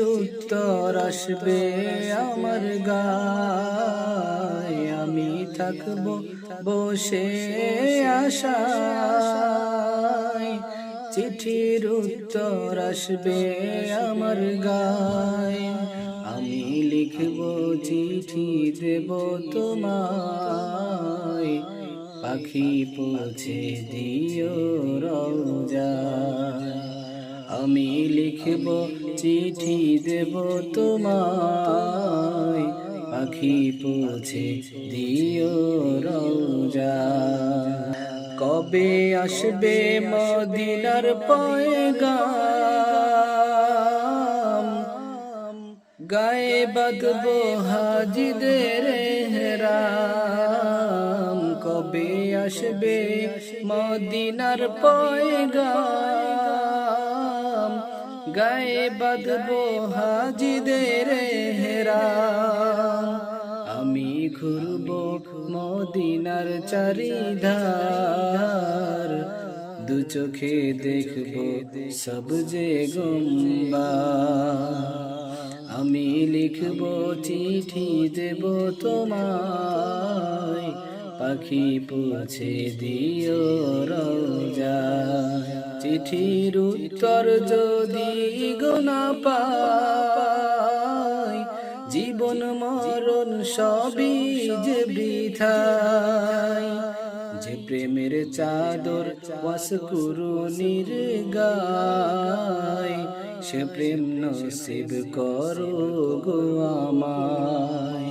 উত্তর আসবে আমার গায়। আমি থাকব বসে আশায়। চিঠির উত্তর আসবে আমার গায়। আমি লিখব চিঠি, দেব তোমায়। পাখি পৌঁছে দিও রোজা আমি লিখব, চিঠি দেব তোমায়। পাখি পৌঁছে দিও রোজা কবে আসবে মদিনার পয়গাম? গায়ে বাঁধব হাজিদের হেরাম কবে আসবে মদিনার পয়গাম? গায়ে বাঁধব হাজিদের হেরাম আমি ঘুরব মদিনার চারিধার। দু চোখে দেখব সব যে গম্বা আমি লিখব চিঠি দেব তোমায়। পাখি পৌঁছে দিও রোজা চিঠির উত্তর যদি গোনা পাই, জীবন মরণ সবই যে বৃথাই। যে প্রেমের চাদর ওয়াস করু নির্গায় সে প্রেম নসিব করো গো আমায়।